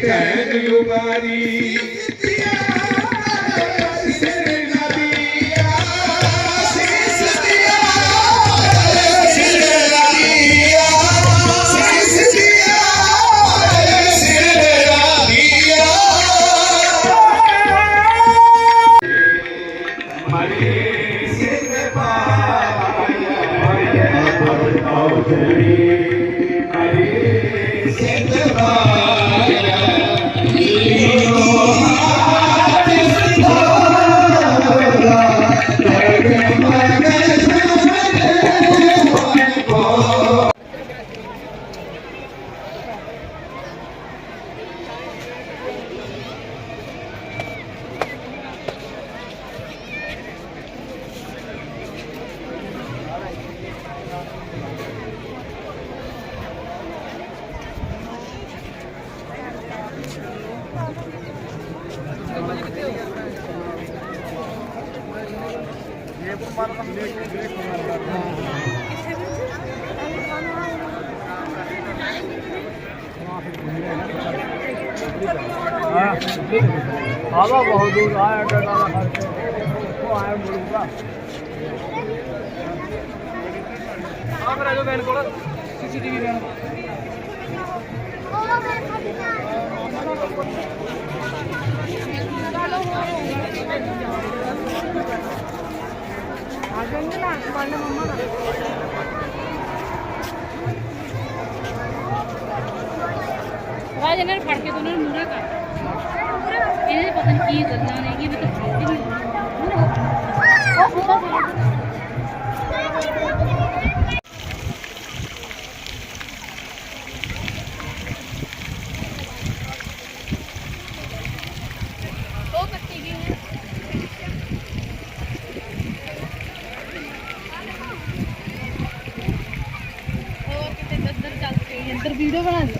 ਕਹਿਣ ਯੁਵਾਰੀ आवा बहुत दूर आया डरावा करके वो आया बोलूंगा आप राजो बहन को सीसीटीवी बहन ਰਾਜ, ਇਹਨਾਂ ਨੂੰ ਫੜ ਕੇ ਦੋਨਾਂ ਨੂੰ ਮੂਹਰੇ ਕਰ। ਇਹਦੇ 'ਚ ਪਤਾ ਨਹੀਂ ਕੀ ਗੱਲਾਂ ਨੇ, ਕਿ ਮੈਂ ਤਾਂ ਉਹ ਪੁੱਛਾ ਉਹ ਕੱਟੀ ਗਈ ਹੈ ਉਹ ਕਿਤੇ ਅੰਦਰ ਚੱਲ ਕੇ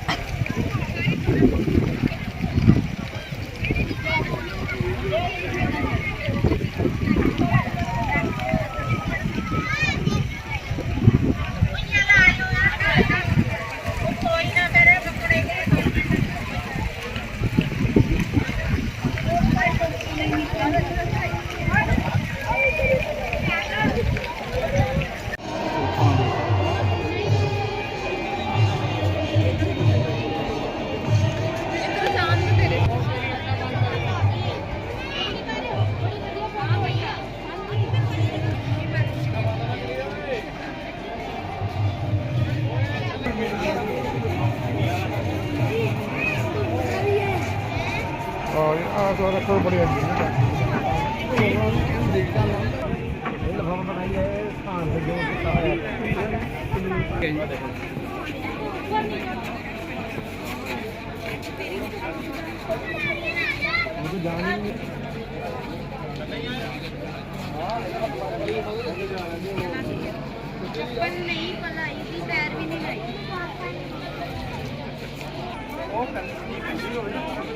ਆ ਤੋਂ ਰੱਖੋ ਬੜੀ ਆਂਦੀ ਹੈ ਦੇਖਦਾ ਨਾ ਇਹ ਲਫਾਫਾ ਬਣਾਈ ਹੈ। ਸਥਾਨ ਤੇ ਜੋ ਕੀਤਾ ਹੋਇਆ ਉਹ ਜਾਣੀ ਪਰ ਨਹੀਂ ਪਲਾਈ ਦੀ ਪੈਰ ਵੀ ਨਹੀਂ। ਲਾਈ ਉਹ ਕੰਨੀ ਕੰਨੀ ਹੋ ਜਾਣੀ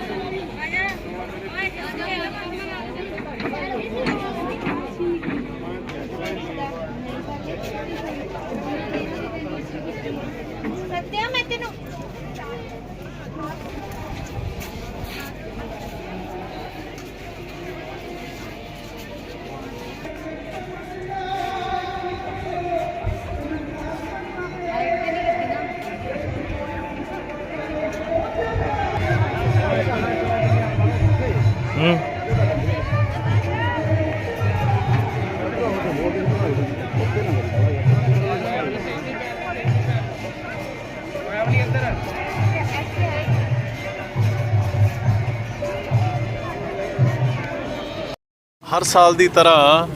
ਹਰ ਸਾਲ ਦੀ ਤਰ੍ਹਾਂ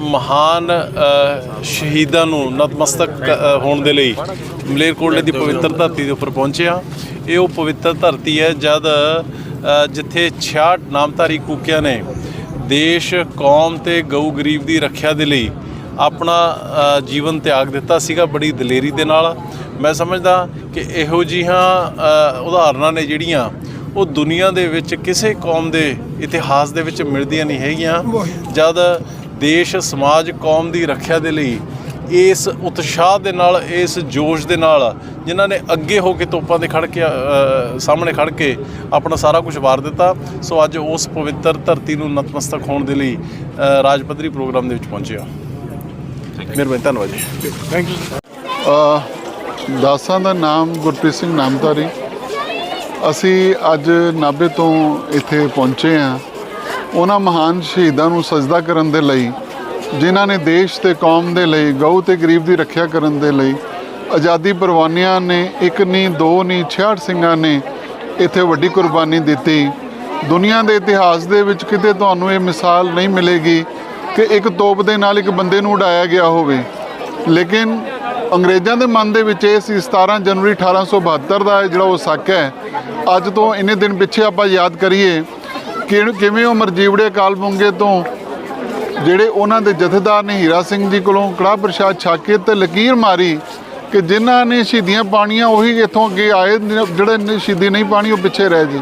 ਮਹਾਨ ਸ਼ਹੀਦਾਂ ਨੂੰ ਨਤਮਸਤਕ ਹੋਣ ਦੇ ਲਈ ਮਲੇਰਕੋਟਲੇ ਦੀ ਪਵਿੱਤਰ ਧਰਤੀ ਦੇ ਉੱਪਰ ਪਹੁੰਚਿਆ। ਇਹ ਉਹ ਪਵਿੱਤਰ ਧਰਤੀ ਹੈ ਜਦ ਜਿੱਥੇ 66 ਨਾਮਧਾਰੀ ਕੂਕਿਆਂ ਨੇ ਦੇਸ਼ ਕੌਮ ਤੇ ਗਊ ਗਰੀਬ ਦੀ ਰੱਖਿਆ ਦੇ ਲਈ ਆਪਣਾ ਜੀਵਨ ਤਿਆਗ ਦਿੱਤਾ ਸੀਗਾ ਬੜੀ ਦਲੇਰੀ ਦੇ ਨਾਲ। ਮੈਂ ਸਮਝਦਾ ਕਿ ਇਹੋ ਜਿਹੀਆਂ ਅ, ਉਦਾਹਰਨਾਂ ਨੇ ਜਿਹੜੀਆਂ ਉਹ ਦੁਨੀਆ ਦੇ ਵਿੱਚ ਕਿਸੇ ਕੌਮ ਦੇ ਇਤਿਹਾਸ ਦੇ ਵਿੱਚ ਮਿਲਦੀਆਂ ਨਹੀਂ ਹੈਗੀਆਂ। ਜਦ ਦੇਸ਼ ਸਮਾਜ ਕੌਮ ਦੀ ਰੱਖਿਆ ਦੇ ਲਈ ਇਸ ਉਤਸ਼ਾਹ ਦੇ ਨਾਲ ਇਸ ਜੋਸ਼ ਦੇ ਨਾਲ ਜਿਨ੍ਹਾਂ ਨੇ ਅੱਗੇ ਹੋ ਕੇ ਤੋਪਾਂ ਦੇ ਖੜ ਕੇ ਸਾਹਮਣੇ ਖੜ ਕੇ ਆਪਣਾ ਸਾਰਾ ਕੁਝ ਵਾਰ ਦਿੱਤਾ। ਸੋ ਅੱਜ ਉਸ ਪਵਿੱਤਰ ਧਰਤੀ ਨੂੰ ਨਤਮਸਤਕ ਹੋਣ ਦੇ ਲਈ ਰਾਜ ਪੱਧਰੀ ਪ੍ਰੋਗਰਾਮ ਦੇ ਵਿੱਚ ਪਹੁੰਚਿਆ ਮਿਹਰਬਾਨੀ ਧੰਨਵਾਦ ਜੀ। ਅ, ਦਾਸਾਂ ਦਾ ਨਾਮ ਗੁਰਪ੍ਰੀਤ ਸਿੰਘ ਨਾਮਧਾਰੀ। ਅਸੀਂ ਅੱਜ ਨਾਭੇ ਤੋਂ ਇੱਥੇ ਪਹੁੰਚੇ ਹਾਂ। ਉਹਨਾਂ ਮਹਾਨ ਸ਼ਹੀਦਾਂ ਨੂੰ ਸਜਦਾ ਕਰਨ ਦੇ ਲਈ ਜਿਨ੍ਹਾਂ ਨੇ ਦੇਸ਼ ਤੇ ਕੌਮ ਦੇ ਲਈ, ਗਊ ਤੇ ਗਰੀਬ ਦੀ ਰੱਖਿਆ ਕਰਨ ਦੇ ਲਈ ਆਜ਼ਾਦੀ ਪਰਵਾਨਿਆਂ ਨੇ, ਇੱਕ ਨਹੀਂ ਦੋ ਨਹੀਂ 66 ਸਿੰਘਾਂ ਨੇ ਇੱਥੇ ਵੱਡੀ ਕੁਰਬਾਨੀ ਦਿੱਤੀ। ਦੁਨੀਆ ਦੇ ਇਤਿਹਾਸ ਦੇ ਵਿੱਚ ਕਿਤੇ ਤੁਹਾਨੂੰ ਇਹ ਮਿਸਾਲ ਨਹੀਂ ਮਿਲੇਗੀ ਕਿ ਇੱਕ ਤੋਪ ਦੇ ਨਾਲ ਇੱਕ ਬੰਦੇ ਨੂੰ ਉਡਾਇਆ ਗਿਆ ਹੋਵੇ। ਲੇਕਿਨ ਅੰਗਰੇਜ਼ਾਂ ਦੇ ਮਨ ਦੇ ਵਿੱਚ ਇਹ ਸੀ 17 ਜਨਵਰੀ 1872 ਦਾ ਜਿਹੜਾ ਉਹ ਸੱਕ ਹੈ, ਅੱਜ ਤੋਂ ਇੰਨੇ ਦਿਨ ਪਿੱਛੇ ਆਪਾਂ ਯਾਦ ਕਰੀਏ ਕਿ ਕਿਵੇਂ ਉਹ ਮਰਜੀਵੜੇ ਕਾਲਬੁੰਗੇ ਤੋਂ ਜਿਹੜੇ ਉਹਨਾਂ ਦੇ ਜਥੇਦਾਰ ਨੇ ਹੀਰਾ ਸਿੰਘ ਜੀ ਕੋਲੋਂ ਕੜਾਹ ਪ੍ਰਸ਼ਾਦ ਛਕ ਕੇ ਤੇ ਲਕੀਰ ਮਾਰੀ ਕਿ ਜਿਨ੍ਹਾਂ ਨੇ ਸ਼ਹੀਦੀਆਂ ਪਾਣੀਆਂ ਉਹੀ ਇੱਥੋਂ ਅੱਗੇ ਆਏ, ਜਿਹੜੇ ਨੇ ਸ਼ਹੀਦੀ ਨਹੀਂ ਪਾਣੀ ਉਹ ਪਿੱਛੇ ਰਹਿ ਜੀ।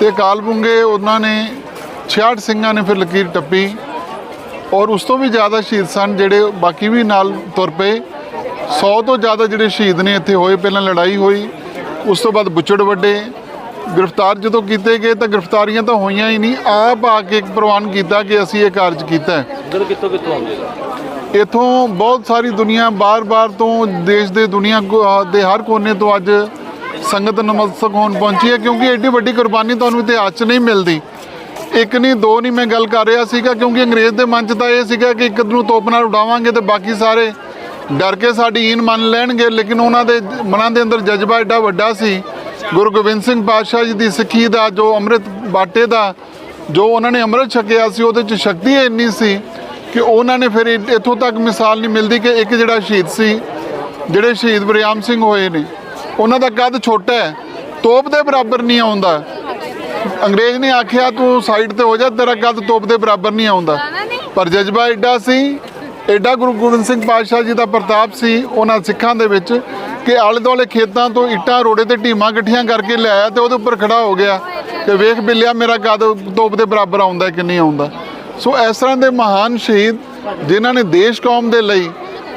ਤੇ ਕਾਲਬੁੰਗੇ ਉਹਨਾਂ ਨੇ 66 ਸਿੰਘਾਂ ਨੇ ਫਿਰ ਲਕੀਰ ਟੱਪੀ ਔਰ ਉਸ ਤੋਂ ਵੀ ਜ਼ਿਆਦਾ ਸ਼ਹੀਦ ਸਨ ਜਿਹੜੇ ਬਾਕੀ ਵੀ ਨਾਲ ਤੁਰ ਪਏ। 100 ਤੋਂ ਜ਼ਿਆਦਾ ਜਿਹੜੇ ਸ਼ਹੀਦ ਨੇ ਇੱਥੇ ਹੋਏ, ਪਹਿਲਾਂ ਲੜਾਈ ਹੋਈ, ਉਸ ਤੋਂ ਬਾਅਦ ਬੁੱਚੜ ਵੱਡੇ ਗ੍ਰਿਫਤਾਰ ਜਦੋਂ ਕੀਤੇ ਗਏ ਤਾਂ ਗ੍ਰਿਫਤਾਰੀਆਂ ਤਾਂ ਹੋਈਆਂ ਹੀ ਨਹੀਂ। ਆਪ ਆ ਕੇ ਪ੍ਰਵਾਨ ਕੀਤਾ ਕਿ ਅਸੀਂ ਇਹ ਕਾਰਜ ਕੀਤਾ ਹੈ। ਉਧਰ ਕਿੱਥੋਂ ਕਿੱਥੋਂ ਆਉਂਦੇ ਨੇ ਇਥੋਂ ਬਹੁਤ ਸਾਰੀ ਦੁਨੀਆ ਬਾਰ-ਬਾਰ ਤੋਂ ਦੇਸ਼ ਦੇ ਦੁਨੀਆ ਦੇ ਹਰ ਕੋਨੇ ਤੋਂ ਅੱਜ ਸੰਗਤ ਨਮਸਤਕ ਹੋਣ ਪਹੁੰਚੀ ਹੈ ਕਿਉਂਕਿ ਐਡੀ ਵੱਡੀ ਕੁਰਬਾਨੀ ਤੁਹਾਨੂੰ ਇਤਿਹਾਸ 'ਚ ਨਹੀਂ ਮਿਲਦੀ। ਇੱਕ ਨਹੀਂ ਦੋ ਨਹੀਂ ਮੈਂ ਗੱਲ ਕਰ ਰਿਹਾ ਸੀਗਾ ਕਿਉਂਕਿ ਅੰਗਰੇਜ਼ ਦੇ ਮਨ 'ਚ ਤਾਂ ਇਹ ਸੀਗਾ ਕਿ ਇੱਕ ਨੂੰ ਤੋਪ ਨਾਲ ਉਡਾਵਾਂਗੇ ਤੇ ਬਾਕੀ ਸਾਰੇ ਡਰ ਕੇ ਸਾਡੀ ਈਨ ਮੰਨ ਲੈਣਗੇ ਲੇਕਿਨ ਉਹਨਾਂ ਦੇ ਮਨਾਂ ਦੇ ਅੰਦਰ ਜਜ਼ਬਾ ਐਡਾ ਵੱਡਾ ਸੀ ਗੁਰੂ ਗੋਬਿੰਦ ਸਿੰਘ ਪਾਤਸ਼ਾਹ ਜੀ ਦੀ ਸਿੱਖੀ ਦਾ ਜੋ ਅੰਮ੍ਰਿਤ ਬਾਟੇ ਦਾ ਜੋ ਉਹਨਾਂ ਨੇ ਅੰਮ੍ਰਿਤ ਛਕਿਆ ਸੀ ਉਹਦੇ 'ਚ ਸ਼ਕਤੀ ਇੰਨੀ ਸੀ ਕਿ ਉਹਨਾਂ ਨੇ ਫਿਰ ਇੱਥੋਂ ਤੱਕ ਮਿਸਾਲ ਨਹੀਂ ਮਿਲਦੀ ਕਿ ਇੱਕ ਜਿਹੜਾ ਸ਼ਹੀਦ ਸੀ ਜਿਹੜੇ ਸ਼ਹੀਦ ਬਰਿਆਮ ਸਿੰਘ ਹੋਏ ਨੇ ਉਹਨਾਂ ਦਾ ਕੱਦ ਛੋਟਾ ਹੈ ਤੋਪ ਦੇ ਬਰਾਬਰ ਨਹੀਂ ਆਉਂਦਾ। ਅੰਗਰੇਜ਼ ਨੇ ਆਖਿਆ ਤੂੰ ਸਾਈਡ ਤੇ ਹੋ ਜਾ ਤੇਰਾ ਕੱਦ ਤੋਪ ਦੇ ਬਰਾਬਰ ਨਹੀਂ ਆਉਂਦਾ। ਪਰ ਜਜ਼ਬਾ ਐਡਾ ਸੀ ਐਡਾ ਗੁਰੂ ਗੋਬਿੰਦ ਸਿੰਘ ਪਾਤਸ਼ਾਹ ਜੀ ਦਾ ਪ੍ਰਤਾਪ ਸੀ ਉਹਨਾਂ ਸਿੱਖਾਂ ਦੇ ਵਿੱਚ ਕਿ ਆਲੇ ਦੁਆਲੇ ਖੇਤਾਂ ਤੋਂ ਇੱਟਾਂ, ਰੋੜੇ ਤੇ ਢੀਮਾਂ ਇਕੱਠੀਆਂ ਕਰਕੇ ਲਿਆਇਆ ਤੇ ਉਹਦੇ ਉੱਪਰ ਖੜਾ ਹੋ ਗਿਆ ਕਿ ਵੇਖ ਬਿੱਲਿਆ ਮੇਰਾ ਕਦ ਤੋਪ ਦੇ ਬਰਾਬਰ ਆਉਂਦਾ ਕਿ ਨਹੀਂ ਆਉਂਦਾ। ਸੋ ਇਸ ਤਰ੍ਹਾਂ ਦੇ ਮਹਾਨ ਸ਼ਹੀਦ ਜਿਨ੍ਹਾਂ ਨੇ ਦੇਸ਼ ਕੌਮ ਦੇ ਲਈ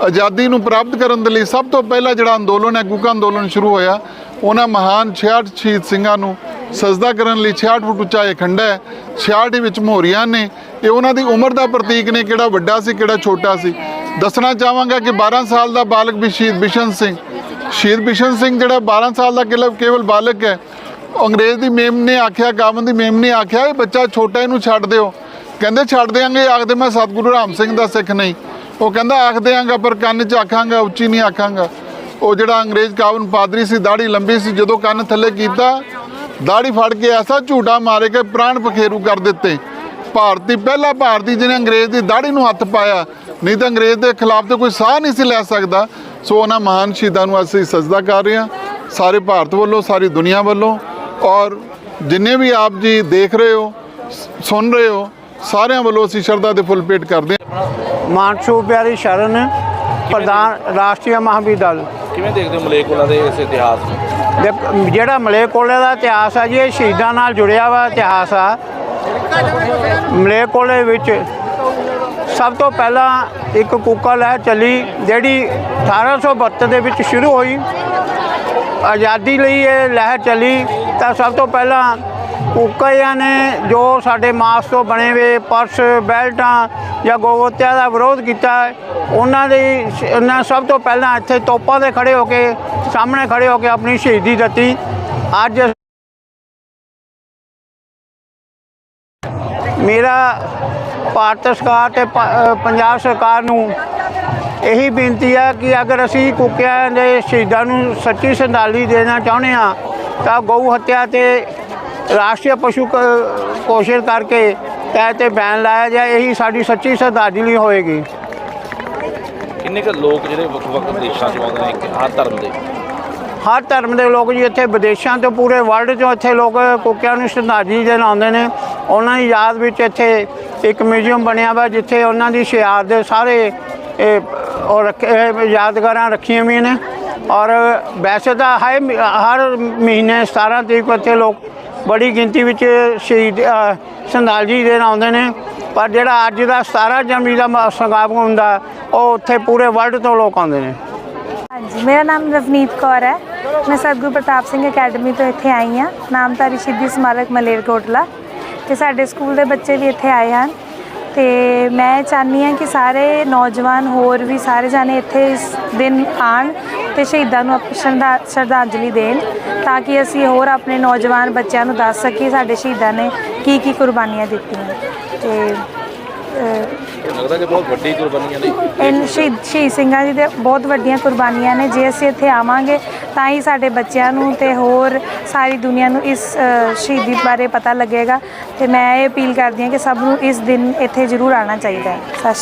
ਆਜ਼ਾਦੀ ਨੂੰ ਪ੍ਰਾਪਤ ਕਰਨ ਦੇ ਲਈ ਸਭ ਤੋਂ ਪਹਿਲਾਂ ਜਿਹੜਾ ਅੰਦੋਲਨ ਹੈ ਕੁਕਾ ਅੰਦੋਲਨ ਸ਼ੁਰੂ ਹੋਇਆ, ਉਹਨਾਂ ਮਹਾਨ 66 ਸ਼ਹੀਦ ਸਿੰਘਾਂ ਨੂੰ ਸਜਦਾ ਕਰਨ ਲਈ 66 ਫੁੱਟ ਉੱਚਾ ਇਹ ਖੰਡਾ ਹੈ 66 ਵਿੱਚ ਮੋਹਰੀਆਂ ਨੇ, ਇਹ ਉਹਨਾਂ ਦੀ ਉਮਰ ਦਾ ਪ੍ਰਤੀਕ ਨੇ, ਕਿਹੜਾ ਵੱਡਾ ਸੀ, ਕਿਹੜਾ ਛੋਟਾ ਸੀ। ਦੱਸਣਾ ਚਾਹਾਂਗਾ ਕਿ 12 ਸਾਲ ਦਾ ਬਾਲਕ ਵੀ ਸ਼ਹੀਦ ਬਿਸ਼ਨ ਸਿੰਘ ਸ਼ਹੀਦ ਬਿਸ਼ਨ ਸਿੰਘ ਜਿਹੜਾ 12 ਸਾਲ ਦਾ ਕੇਵਲ ਕੇਵਲ ਬਾਲਕ ਹੈ, ਅੰਗਰੇਜ਼ ਦੀ ਮੇਮ ਨੇ ਆਖਿਆ ਗਾਵਨ ਦੀ ਮੇਮ ਨੇ ਆਖਿਆ, ਇਹ ਬੱਚਾ ਛੋਟਾ, ਇਹਨੂੰ ਛੱਡ ਦਿਓ। ਕਹਿੰਦੇ, ਛੱਡ ਦਿਆਂਗੇ, ਆਖਦੇ ਮੈਂ ਸਤਿਗੁਰੂ ਰਾਮ ਸਿੰਘ ਦਾ ਸਿੱਖ ਨਹੀਂ। ਉਹ ਕਹਿੰਦਾ, ਆਖ ਦਿਆਂਗਾ, ਪਰ ਕੰਨ 'ਚ ਆਖਾਂਗਾ, ਉੱਚੀ ਨਹੀਂ ਆਖਾਂਗਾ। ਉਹ ਜਿਹੜਾ ਅੰਗਰੇਜ਼ ਕਾਵਨ ਪਾਦਰੀ ਸੀ ਦਾੜੀ ਲੰਬੀ ਸੀ, ਜਦੋਂ ਕੰਨ ਥੱਲੇ ਕੀਤਾ ਦਾੜੀ ਫੜ ਕੇ ਐਸਾ ਝੂਟਾ ਮਾਰੇ ਕੇ ਪ੍ਰਾਣ ਪਖੇਰੂ ਕਰ ਦਿੱਤੇ। ਭਾਰਤੀ, ਪਹਿਲਾ ਭਾਰਤੀ ਜਿਹਨੇ ਅੰਗਰੇਜ਼ ਦੀ ਦਾੜੀ ਨੂੰ ਹੱਥ ਪਾਇਆ, ਨਹੀਂ ਤਾਂ ਅੰਗਰੇਜ਼ ਦੇ ਖਿਲਾਫ ਤੇ ਕੋਈ ਸਾਹ ਨਹੀਂ ਸੀ ਲੈ ਸਕਦਾ। ਸੋ ਉਹਨਾਂ ਮਹਾਨ ਸ਼ਹੀਦਾਂ ਨੂੰ ਅਸੀਂ ਸਜਦਾ ਕਰ ਰਹੇ ਹਾਂ ਸਾਰੇ ਭਾਰਤ ਵੱਲੋਂ ਸਾਰੀ ਦੁਨੀਆ ਵੱਲੋਂ ਔਰ ਜਿੰਨੇ ਵੀ ਆਪ ਜੀ ਦੇਖ ਰਹੇ ਹੋ ਸੁਣ ਰਹੇ ਹੋ ਸਾਰਿਆਂ ਵੱਲੋਂ ਅਸੀਂ ਸ਼ਰਧਾ ਦੇ ਫੁੱਲ ਭੇਟ ਕਰਦੇ ਹਾਂ। ਮਾਨਸੂ ਪਿਆਰੀ ਸ਼ਰਨ ਪ੍ਰਧਾਨ ਰਾਸ਼ਟਰੀ ਮਹਾਵਿਦਿਆਲ ਕਿਵੇਂ ਦੇਖਦੇ ਹੋ ਮਲੇਕੋਲਾ ਦੇ ਇਸ ਇਤਿਹਾਸ ਨੂੰ? ਜਿਹੜਾ ਮਲੇਕੋਲੇ ਦਾ ਇਤਿਹਾਸ ਆ ਜੀ ਇਹ ਸ਼ਹੀਦਾਂ ਨਾਲ ਜੁੜਿਆ ਵਾ ਇਤਿਹਾਸ ਆ। ਮਲੇਕੋਲੇ ਵਿੱਚ ਸਭ ਤੋਂ ਪਹਿਲਾਂ ਇੱਕ ਕੂਕਾ ਲਹਿਰ ਚੱਲੀ, ਜਿਹੜੀ 1872 ਦੇ ਵਿੱਚ ਸ਼ੁਰੂ ਹੋਈ। ਆਜ਼ਾਦੀ ਲਈ ਇਹ ਲਹਿਰ ਚੱਲੀ। ਤਾਂ ਸਭ ਤੋਂ ਪਹਿਲਾਂ ਕੂਕਾਈਆਂ ਨੇ ਜੋ ਸਾਡੇ ਮਾਸ ਤੋਂ ਬਣੇ ਹੋਏ ਪਰਸ, ਬੈਲਟਾਂ ਜਾਂ ਗੋਵਤਿਆ ਦਾ ਵਿਰੋਧ ਕੀਤਾ, ਉਹਨਾਂ ਦੀ ਉਹਨਾਂ ਸਭ ਤੋਂ ਪਹਿਲਾਂ ਇੱਥੇ ਤੋਪਾਂ ਦੇ ਖੜੇ ਹੋ ਕੇ, ਸਾਹਮਣੇ ਖੜੇ ਹੋ ਕੇ ਆਪਣੀ ਸ਼ਹੀਦੀ ਦਿੱਤੀ। ਅੱਜ ਮੇਰਾ ਭਾਰਤ ਸਰਕਾਰ ਤੇ ਪੰਜਾਬ ਸਰਕਾਰ ਨੂੰ ਇਹੀ ਬੇਨਤੀ ਹੈ ਕਿ ਅਗਰ ਅਸੀਂ ਕੁੱਕਿਆਂ ਦੇ ਸ਼ਹੀਦਾਂ ਨੂੰ ਸੱਚੀ ਸ਼ਰਧਾਂਜਲੀ ਦੇਣਾ ਚਾਹੁੰਦੇ ਹਾਂ ਤਾਂ ਗਊ ਹੱਤਿਆ ਤੇ ਰਾਸ਼ਟਰੀ ਪਸ਼ੂ ਕ- ਘੋਸ਼ਿਤ ਕਰਕੇ ਤੈ ਤੇ ਬੈਨ ਲਾਇਆ ਜਾਏ ਇਹੀ ਸਾਡੀ ਸੱਚੀ ਸ਼ਰਧਾਂਜਲੀ ਹੋਏਗੀ। ਕਿੰਨੇ ਕੁ ਲੋਕ ਜਿਹੜੇ ਵੱਖ ਵੱਖ ਦੇਸ਼ਾਂ ਚੋਂ ਆਉਂਦੇ ਨੇ ਹਰ ਧਰਮ ਦੇ? ਹਰ ਧਰਮ ਦੇ ਲੋਕ ਜੀ ਇੱਥੇ ਵਿਦੇਸ਼ਾਂ ਤੋਂ ਪੂਰੇ ਵਰਲਡ ਚੋਂ ਇੱਥੇ ਲੋਕ ਕੁੱਕਿਆਂ ਨੂੰ ਸ਼ਰਧਾਂਜਲੀ ਦੇਣ ਆਉਂਦੇ ਨੇ। ਉਹਨਾਂ ਦੀ ਯਾਦ ਵਿੱਚ ਇੱਥੇ ਇੱਕ ਮਿਊਜ਼ੀਅਮ ਬਣਿਆ ਵਾ ਜਿੱਥੇ ਉਹਨਾਂ ਦੀ ਸ਼ਹਾਦਤ ਦੇ ਸਾਰੇ, ਇਹ, ਉਹ ਰੱਖੇ ਯਾਦਗਾਰਾਂ ਰੱਖੀਆਂ ਵੀ ਨੇ। ਔਰ ਵੈਸੇ ਤਾਂ ਹਰ ਮ- ਹਰ ਮਹੀਨੇ 17 ਤਰੀਕ ਨੂੰ ਇੱਥੇ ਲੋਕ ਬੜੀ ਗਿਣਤੀ ਵਿੱਚ ਸ਼ਹੀਦ ਸੰਧਾਲ ਜੀ ਦੇ ਆਉਂਦੇ ਨੇ। ਪਰ ਜਿਹੜਾ ਅੱਜ ਦਾ 17 ਜਨਵਰੀ ਦਾ ਮ- ਸਮਾਗਮ ਹੁੰਦਾ, ਉਹ ਉੱਥੇ ਪੂਰੇ ਵਰਲਡ ਤੋਂ ਲੋਕ ਆਉਂਦੇ ਨੇ। ਹਾਂਜੀ, ਮੇਰਾ ਨਾਮ ਰਵਨੀਤ ਕੌਰ ਹੈ। ਮੈਂ ਸਤਿਗੁਰੂ ਪ੍ਰਤਾਪ ਸਿੰਘ ਅਕੈਡਮੀ ਤੋਂ ਇੱਥੇ ਆਈ ਹਾਂ। ਨਾਮਧਾਰੀ ਸ਼ਹੀਦੀ ਸਮਾਰਕ ਮਲੇਰਕੋਟਲਾ। ਤੇ ਸਾਡੇ ਸਕੂਲ ਦੇ ਬੱਚੇ ਵੀ ਇੱਥੇ ਆਏ ਹਨ। ਤੇ ਮੈਂ ਚਾਹੁੰਦੀ ਹਾਂ ਕਿ ਸਾਰੇ ਨੌਜਵਾਨ ਹੋਰ ਵੀ ਸਾਰੇ ਜਾਣੇ ਇੱਥੇ ਇਸ ਦਿਨ ਆਣ ਤੇ ਸ਼ਹੀਦਾਂ ਨੂੰ ਆਪਣੀ ਸ਼ਰਧਾ ਸ਼ਰਧਾਂਜਲੀ ਦੇਣ ਤਾਂ ਕਿ ਅਸੀਂ ਹੋਰ ਆਪਣੇ ਨੌਜਵਾਨ ਬੱਚਿਆਂ ਨੂੰ ਦੱਸ ਸਕੀਏ ਸਾਡੇ ਸ਼ਹੀਦਾਂ ਨੇ ਕੀ ਕੀ ਕੁਰਬਾਨੀਆਂ ਦਿੱਤੀਆਂ। ਤੇ ਲੱਗਦਾ ਕਿ ਬਹੁਤ ਵੱਡੀ ਕੁਰਬਾਨੀਆਂ ਨੇ। ਇਨ ਸ਼ਹੀਦ ਸ਼ਹੀਦ ਸਿੰਘਾਂ ਜੀ ਦੇ ਬਹੁਤ ਵੱਡੀਆਂ ਕੁਰਬਾਨੀਆਂ ਨੇ। ਜੇ ਅਸੀਂ ਇੱਥੇ ਆਵਾਂਗੇ ਤਾਂ ਹੀ ਸਾਡੇ ਬੱਚਿਆਂ ਨੂੰ ਤੇ ਹੋਰ ਸਾਰੀ ਦੁਨੀਆ ਨੂੰ ਇਸ ਅ, ਸ਼ਹੀਦੀ ਬਾਰੇ ਪਤਾ ਲੱਗੇਗਾ। ਤੇ ਮੈਂ ਇਹ ਅਪੀਲ ਕਰਦੀ ਹਾਂ ਕਿ ਸਭ ਨੂੰ ਇਸ ਦਿਨ ਇੱਥੇ ਜ਼ਰੂਰ ਆਉਣਾ ਚਾਹੀਦਾ ਹੈ। ਸਤਿ ਸ਼੍ਰੀ